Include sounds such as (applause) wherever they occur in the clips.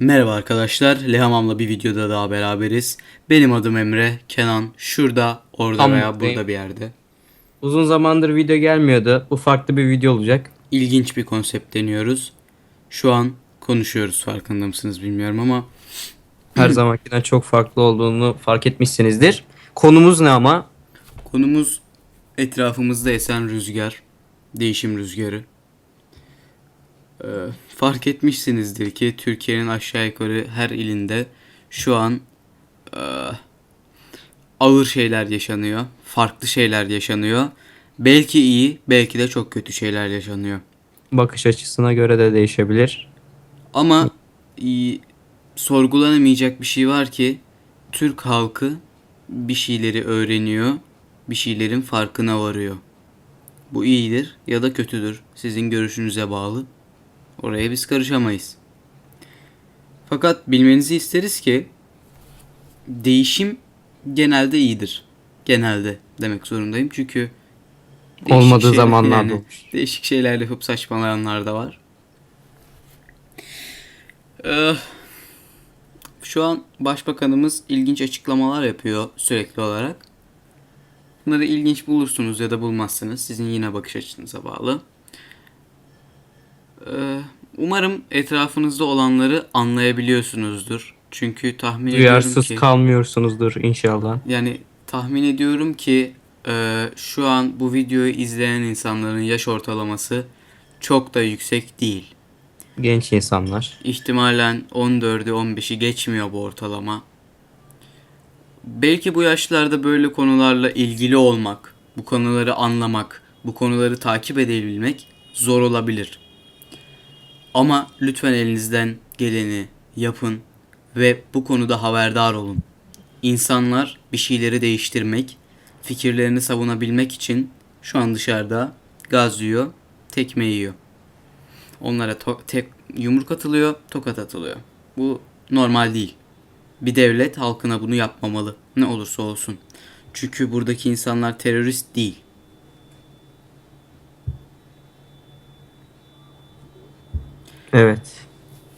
Merhaba arkadaşlar, Lehamam'la bir videoda daha beraberiz. Benim adım Emre, Kenan şurada, orada Tam veya buradayım. burada bir yerde. Uzun zamandır video gelmiyordu. Bu farklı bir video olacak. İlginç bir konsept deniyoruz. Şu an konuşuyoruz farkında mısınız bilmiyorum ama Her zamankinden çok farklı olduğunu fark etmişsinizdir. Konumuz ne ama? konumuz etrafımızda esen rüzgar, değişim rüzgarı. Ee, fark etmişsinizdir ki Türkiye'nin aşağı yukarı her ilinde şu an e, ağır şeyler yaşanıyor, farklı şeyler yaşanıyor. Belki iyi, belki de çok kötü şeyler yaşanıyor. Bakış açısına göre de değişebilir. Ama e, sorgulanamayacak bir şey var ki Türk halkı bir şeyleri öğreniyor, bir şeylerin farkına varıyor. Bu iyidir ya da kötüdür. Sizin görüşünüze bağlı. Oraya biz karışamayız. Fakat bilmenizi isteriz ki değişim genelde iyidir. Genelde demek zorundayım çünkü Olmadığı şeyler- zamanlarda yani değişik şeylerle yapıp saçmalayanlar da var. Ee, şu an başbakanımız ilginç açıklamalar yapıyor sürekli olarak. Bunları ilginç bulursunuz ya da bulmazsınız. Sizin yine bakış açınıza bağlı. Ee, umarım etrafınızda olanları anlayabiliyorsunuzdur. Çünkü tahmin ediyorum Duyarsız ki... kalmıyorsunuzdur inşallah. Yani tahmin ediyorum ki e, şu an bu videoyu izleyen insanların yaş ortalaması çok da yüksek değil. Genç insanlar. İhtimalen 14'ü 15'i geçmiyor bu ortalama. Belki bu yaşlarda böyle konularla ilgili olmak, bu konuları anlamak, bu konuları takip edebilmek zor olabilir. Ama lütfen elinizden geleni yapın ve bu konuda haberdar olun. İnsanlar bir şeyleri değiştirmek, fikirlerini savunabilmek için şu an dışarıda gaz yiyor, tekme yiyor. Onlara to- tek yumruk atılıyor, tokat atılıyor. Bu normal değil. Bir devlet halkına bunu yapmamalı. Ne olursa olsun. Çünkü buradaki insanlar terörist değil. Evet.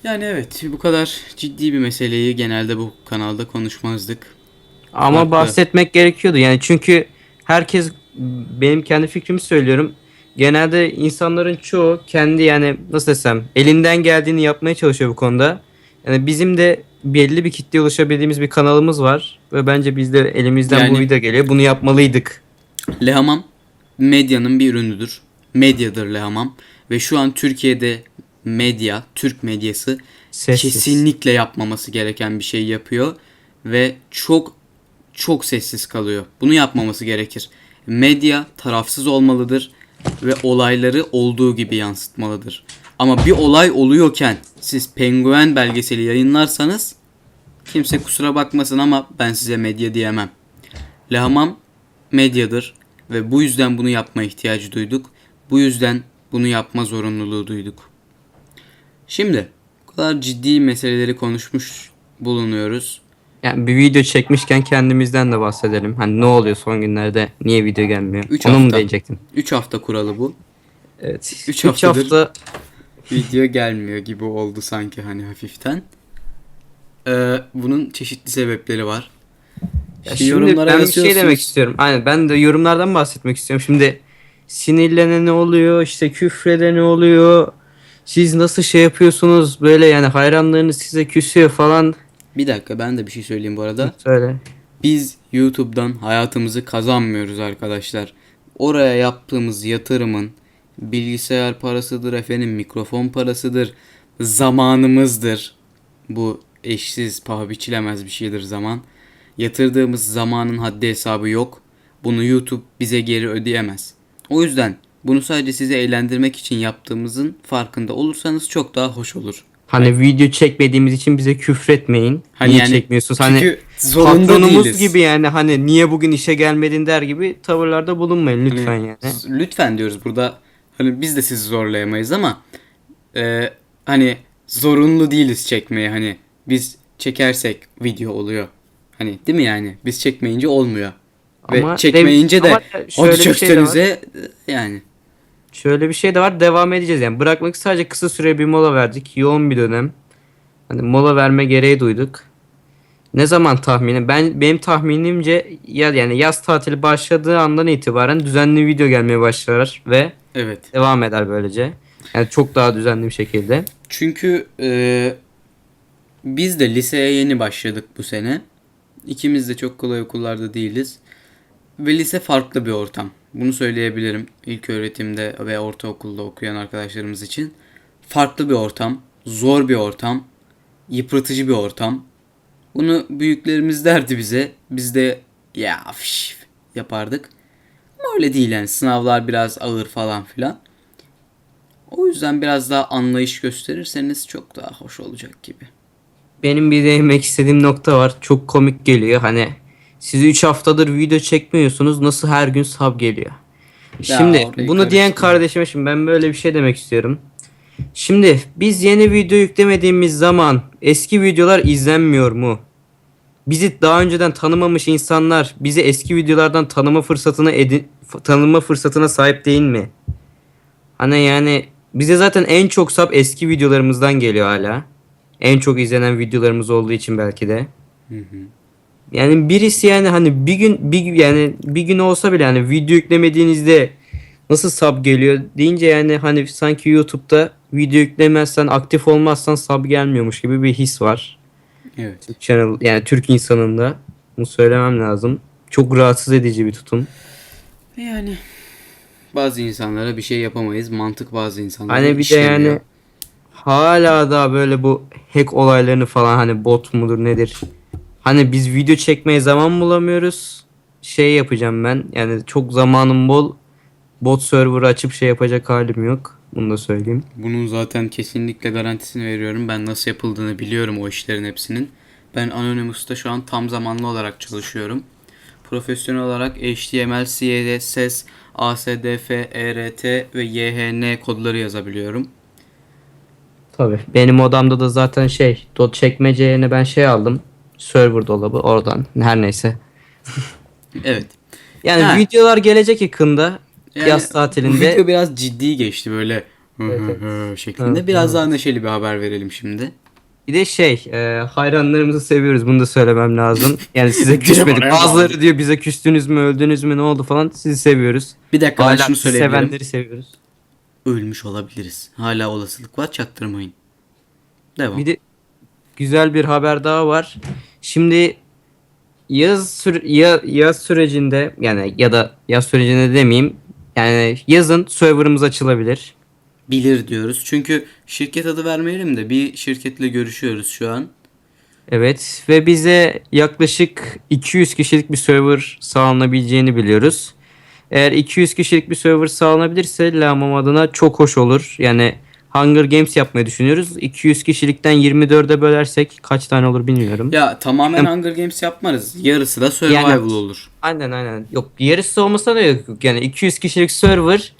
Yani evet bu kadar ciddi bir meseleyi genelde bu kanalda konuşmazdık. Ama Farklı. bahsetmek gerekiyordu. Yani çünkü herkes benim kendi fikrimi söylüyorum. Genelde insanların çoğu kendi yani nasıl desem elinden geldiğini yapmaya çalışıyor bu konuda. Yani bizim de belli bir kitleye ulaşabildiğimiz bir kanalımız var ve bence biz de elimizden Yani- bu video geliyor. Bunu yapmalıydık. Lehamam medyanın bir ürünüdür. Medyadır Lehamam. Ve şu an Türkiye'de medya, Türk medyası Sessiz. kesinlikle yapmaması gereken bir şey yapıyor. Ve çok çok sessiz kalıyor. Bunu yapmaması gerekir. Medya tarafsız olmalıdır ve olayları olduğu gibi yansıtmalıdır. Ama bir olay oluyorken siz penguen belgeseli yayınlarsanız kimse kusura bakmasın ama ben size medya diyemem. Lehamam medyadır ve bu yüzden bunu yapma ihtiyacı duyduk. Bu yüzden bunu yapma zorunluluğu duyduk. Şimdi bu kadar ciddi meseleleri konuşmuş bulunuyoruz. Yani bir video çekmişken kendimizden de bahsedelim. Hani ne oluyor son günlerde? Niye video gelmiyor? Üç Onu mu hafta. diyecektim? 3 hafta kuralı bu. Evet. Üç 3 haftadır. hafta Video gelmiyor gibi oldu sanki hani hafiften. Ee, bunun çeşitli sebepleri var. Ya şimdi yorumlara ben bir şey demek istiyorum. Aynen ben de yorumlardan bahsetmek istiyorum. Şimdi sinirlene ne oluyor? İşte küfrede ne oluyor? Siz nasıl şey yapıyorsunuz? Böyle yani hayranlarınız size küsüyor falan. Bir dakika ben de bir şey söyleyeyim bu arada. Söyle. Biz YouTube'dan hayatımızı kazanmıyoruz arkadaşlar. Oraya yaptığımız yatırımın bilgisayar parasıdır efendim, mikrofon parasıdır, zamanımızdır. Bu eşsiz, paha biçilemez bir şeydir zaman. Yatırdığımız zamanın haddi hesabı yok. Bunu YouTube bize geri ödeyemez. O yüzden bunu sadece sizi eğlendirmek için yaptığımızın farkında olursanız çok daha hoş olur. Hani video çekmediğimiz için bize küfretmeyin. Hani niye yani- çekmiyorsunuz? Hani zorunda patronumuz değiliz. gibi yani hani niye bugün işe gelmedin der gibi tavırlarda bulunmayın lütfen Hani yani. Lütfen diyoruz burada. Hani biz de sizi zorlayamayız ama e, hani zorunlu değiliz çekmeye. Hani biz çekersek video oluyor. Hani değil mi yani? Biz çekmeyince olmuyor. Ama Ve çekmeyince de şöyle hadi şey de çöktüğünüze yani. Şöyle bir şey de var devam edeceğiz yani bırakmak sadece kısa süre bir mola verdik yoğun bir dönem Hani mola verme gereği duyduk. Ne zaman tahmini? Ben benim tahminimce ya yani yaz tatili başladığı andan itibaren düzenli video gelmeye başlar ve Evet. devam eder böylece. Yani çok daha düzenli bir şekilde. Çünkü e, biz de liseye yeni başladık bu sene. İkimiz de çok kolay okullarda değiliz. Ve lise farklı bir ortam. Bunu söyleyebilirim. İlk öğretimde ve ortaokulda okuyan arkadaşlarımız için. Farklı bir ortam. Zor bir ortam. Yıpratıcı bir ortam. Bunu büyüklerimiz (laughs) derdi bize. Biz de ya fiş yapardık. Ama öyle değil yani. Sınavlar biraz ağır falan filan. O yüzden biraz daha anlayış gösterirseniz çok daha hoş olacak gibi. Benim bir değinmek istediğim nokta var. Çok komik geliyor. Hani siz 3 haftadır video çekmiyorsunuz. Nasıl her gün sub geliyor? Ya Şimdi orayı bunu diyen karıştırma. kardeşime şimdi ben böyle bir şey demek istiyorum. Şimdi biz yeni video yüklemediğimiz zaman eski videolar izlenmiyor mu? Bizi daha önceden tanımamış insanlar bizi eski videolardan tanıma fırsatına edin, tanıma fırsatına sahip değil mi? Hani yani bize zaten en çok sub eski videolarımızdan geliyor hala. En çok izlenen videolarımız olduğu için belki de. Yani birisi yani hani bir gün bir yani bir gün olsa bile hani video yüklemediğinizde nasıl sub geliyor deyince yani hani sanki YouTube'da video yüklemezsen aktif olmazsan sub gelmiyormuş gibi bir his var. Evet. Türk channel yani Türk insanında bunu söylemem lazım. Çok rahatsız edici bir tutum. Yani bazı insanlara bir şey yapamayız. Mantık bazı insanlara Hani bir de yani hala da böyle bu hack olaylarını falan hani bot mudur nedir? Hani biz video çekmeye zaman bulamıyoruz. Şey yapacağım ben. Yani çok zamanım bol. Bot server açıp şey yapacak halim yok. Bunu da söyleyeyim. Bunun zaten kesinlikle garantisini veriyorum. Ben nasıl yapıldığını biliyorum o işlerin hepsinin. Ben Anonymous'ta şu an tam zamanlı olarak çalışıyorum. Profesyonel olarak HTML, CSS, ASDF, ERT ve YHN kodları yazabiliyorum. Tabii. Benim odamda da zaten şey dot çekmece yerine ben şey aldım. Server dolabı oradan. Her neyse. (laughs) Evet. Yani Ha. videolar gelecek yakında. Yani yaz tatilinde. video biraz ciddi geçti böyle Evet, şeklinde. Evet, biraz evet. daha neşeli bir haber verelim şimdi. Bir de şey e, hayranlarımızı seviyoruz bunu da söylemem lazım. Yani size (laughs) küsmedik. Bazıları diyor bize küstünüz mü öldünüz mü ne oldu falan sizi seviyoruz. Bir dakika ben Hala şunu sizi söyleyebilirim. sevenleri seviyoruz. Ölmüş olabiliriz. Hala olasılık var çaktırmayın. Devam. Bir de güzel bir haber daha var. Şimdi yaz süre, ya, yaz sürecinde yani ya da yaz sürecinde demeyeyim. Yani yazın serverımız açılabilir. Bilir diyoruz. Çünkü şirket adı vermeyelim de bir şirketle görüşüyoruz şu an. Evet ve bize yaklaşık 200 kişilik bir server sağlanabileceğini biliyoruz. Eğer 200 kişilik bir server sağlanabilirse Lamam adına çok hoş olur. Yani Hunger Games yapmayı düşünüyoruz. 200 kişilikten 24'e bölersek kaç tane olur bilmiyorum. Ya tamamen Hunger Games yapmarız. Yarısı da survival Yani- olur. Aynen aynen. Yok yarısı olmasa da yok. Yani 200 kişilik server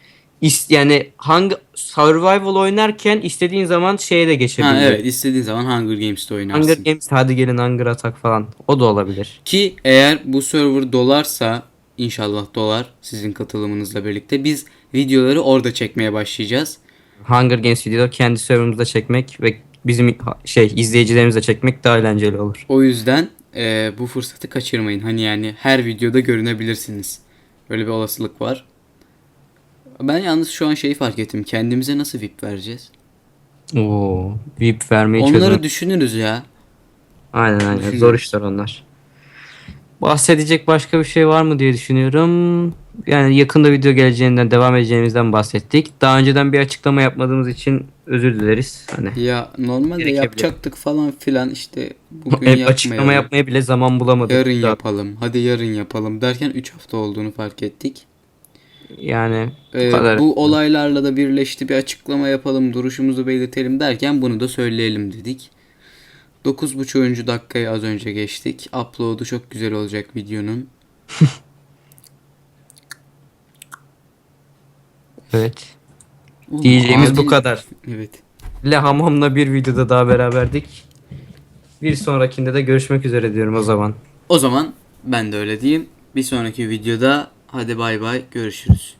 yani hangi survival oynarken istediğin zaman şeye de geçebiliyor. Ha evet istediğin zaman Hunger Games'te oynarsın. Hunger Games hadi gelin Hunger Attack falan. O da olabilir. Ki eğer bu server dolarsa inşallah dolar sizin katılımınızla birlikte biz videoları orada çekmeye başlayacağız. Hunger Games videoları kendi serverımızda çekmek ve bizim şey izleyicilerimizle çekmek daha eğlenceli olur. O yüzden e, bu fırsatı kaçırmayın. Hani yani her videoda görünebilirsiniz. Böyle bir olasılık var. Ben yalnız şu an şeyi fark ettim. Kendimize nasıl VIP vereceğiz? Oo, VIP vermeyi Onları çözüm. düşünürüz ya. Aynen aynen zor işler onlar. Bahsedecek başka bir şey var mı diye düşünüyorum. Yani yakında video geleceğinden devam edeceğimizden bahsettik. Daha önceden bir açıklama yapmadığımız için özür dileriz. Hani Ya normalde yapacaktık falan filan işte bugün hep açıklama yapmaya bile zaman bulamadık. Yarın Daha- yapalım. Hadi yarın yapalım derken 3 hafta olduğunu fark ettik. Yani Ee, kadar. bu olaylarla da birleşti bir açıklama yapalım, duruşumuzu belirtelim derken bunu da söyleyelim dedik. 9.5. dakikayı az önce geçtik. Upload'u çok güzel olacak videonun. (laughs) Evet. Oğlum, Diyeceğimiz bu kadar. Evet. Le Hamam'la bir videoda daha beraberdik. Bir sonrakinde de görüşmek üzere diyorum o zaman. O zaman ben de öyle diyeyim. Bir sonraki videoda hadi bay bay görüşürüz.